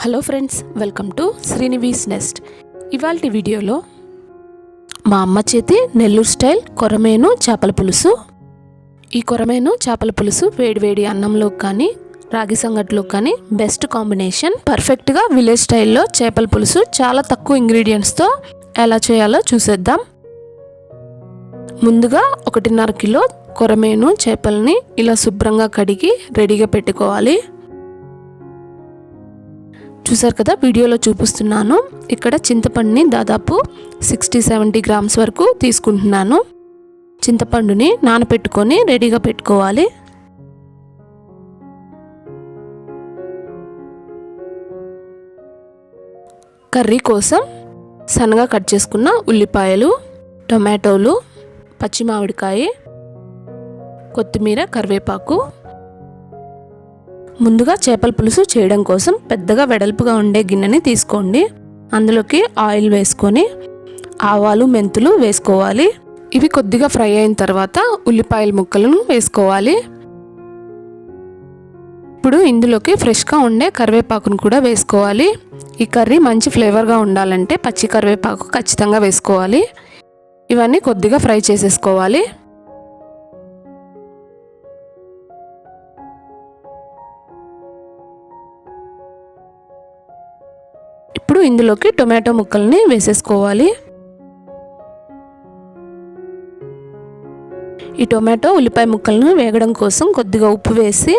Hello friends welcome to Sreenivees nest ఇవాళ వీడియోలో మా అమ్మ చేతి నెల్లూరు స్టైల్ కొరమేను చేపల పులుసు. ఈ కొరమేను చేపల పులుసు వేడివేడి అన్నంలో కానీ రాగి సంగట్లో కానీ బెస్ట్ కాంబినేషన్ పర్ఫెక్ట్గా విలేజ్ స్టైల్లో చేపల పులుసు చాలా తక్కువ ఇంగ్రీడియంట్స్తో ఎలా చేయాలో చూసేద్దాం. ముందుగా ఒకటిన్నర కిలో కొరమేను చేపల్ని ఇలా శుభ్రంగా కడిగి రెడీగా పెట్టుకోవాలి. చూసారు కదా వీడియోలో చూపిస్తున్నాను. ఇక్కడ చింతపండుని దాదాపు సిక్స్టీ సెవెంటీ గ్రామ్స్ వరకు తీసుకుంటున్నాను. చింతపండుని నానపెట్టుకొని రెడీగా పెట్టుకోవాలి. కర్రీ కోసం సన్నగా కట్ చేసుకున్న ఉల్లిపాయలు టొమాటోలు పచ్చి మామిడికాయ కొత్తిమీర కరివేపాకు ముందుగా చేపల పులుసు చేయడం కోసం పెద్దగా వెడల్పుగా ఉండే గిన్నెని తీసుకోండి. అందులోకి ఆయిల్ వేసుకొని ఆవాలు మెంతులు వేసుకోవాలి. ఇవి కొద్దిగా ఫ్రై అయిన తర్వాత ఉల్లిపాయల ముక్కలను వేసుకోవాలి. ఇప్పుడు ఇందులోకి ఫ్రెష్గా ఉండే కరివేపాకును కూడా వేసుకోవాలి. ఈ కర్రీ మంచి ఫ్లేవర్గా ఉండాలంటే పచ్చి కరివేపాకు ఖచ్చితంగా వేసుకోవాలి. ఇవన్నీ కొద్దిగా ఫ్రై చేసేసుకోవాలి. ఇప్పుడు ఇందులోకి టొమాటో ముక్కల్ని వేసేసుకోవాలి. ఈ టొమాటో ఉల్లిపాయ ముక్కలను వేగడం కోసం కొద్దిగా ఉప్పు వేసి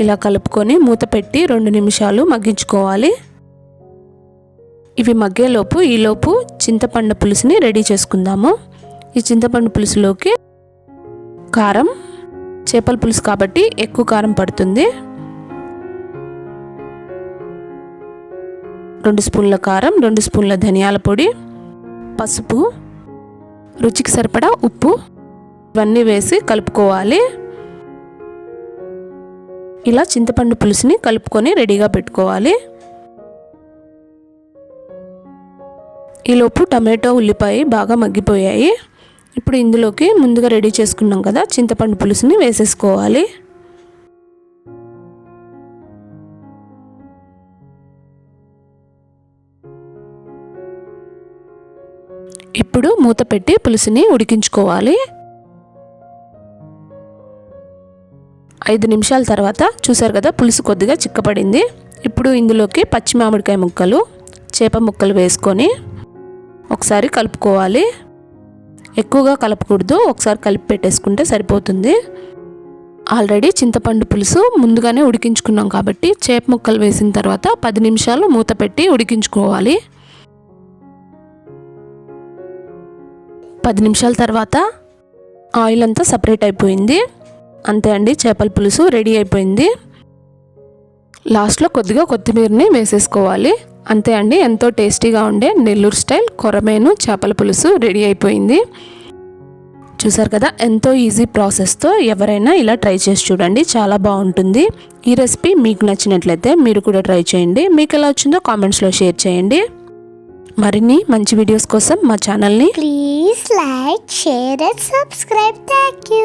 ఇలా కలుపుకొని మూత పెట్టి రెండు నిమిషాలు మగ్గించుకోవాలి. ఇవి మగ్గేలోపు ఈలోపు చింతపండు పులుసుని రెడీ చేసుకుందాము. ఈ చింతపండు పులుసులోకి కారం చేపల పులుసు కాబట్టి ఎక్కువ కారం పడుతుంది. రెండు స్పూన్ల కారం రెండు స్పూన్ల ధనియాల పొడి పసుపు రుచికి సరిపడా ఉప్పు ఇవన్నీ వేసి కలుపుకోవాలి. ఇలా చింతపండు పులుసుని కలుపుకొని రెడీగా పెట్టుకోవాలి. ఈలోపు టమాటో ఉల్లిపాయ బాగా మగ్గిపోయాయి. ఇప్పుడు ఇందులోకి ముందుగా రెడీ చేసుకున్నాం కదా చింతపండు పులుసుని వేసేసుకోవాలి. ఇప్పుడు మూత పెట్టి పులుసుని ఉడికించుకోవాలి. ఐదు నిమిషాల తర్వాత చూసారు కదా పులుసు కొద్దిగా చిక్కపడింది. ఇప్పుడు ఇందులోకి పచ్చి మామిడికాయ ముక్కలు చేప ముక్కలు వేసుకొని ఒకసారి కలుపుకోవాలి. ఎక్కువగా కలపకూడదు ఒకసారి కలిపి పెట్టేసుకుంటే సరిపోతుంది. ఆల్రెడీ చింతపండు పులుసు ముందుగానే ఉడికించుకున్నాం కాబట్టి చేప ముక్కలు వేసిన తర్వాత పది నిమిషాలు మూత పెట్టి ఉడికించుకోవాలి. పది నిమిషాల తర్వాత ఆయిల్ అంతా సపరేట్ అయిపోయింది. అంతే అండి చేపల పులుసు రెడీ అయిపోయింది. లాస్ట్లో కొద్దిగా కొత్తిమీరని వేసేసుకోవాలి. అంతే అండి ఎంతో టేస్టీగా ఉండే నెల్లూరు స్టైల్ కొరమేను చేపల పులుసు రెడీ అయిపోయింది. చూసారు కదా ఎంతో ఈజీ ప్రాసెస్తో ఎవరైనా ఇలా ట్రై చేసి చూడండి చాలా బాగుంటుంది. ఈ రెసిపీ మీకు నచ్చినట్లయితే మీరు కూడా ట్రై చేయండి. మీకు ఎలా వచ్చిందో కామెంట్స్లో షేర్ చేయండి. మరిన్ని మంచి వీడియోస్ కోసం మా ఛానల్ని please like share and subscribe thank you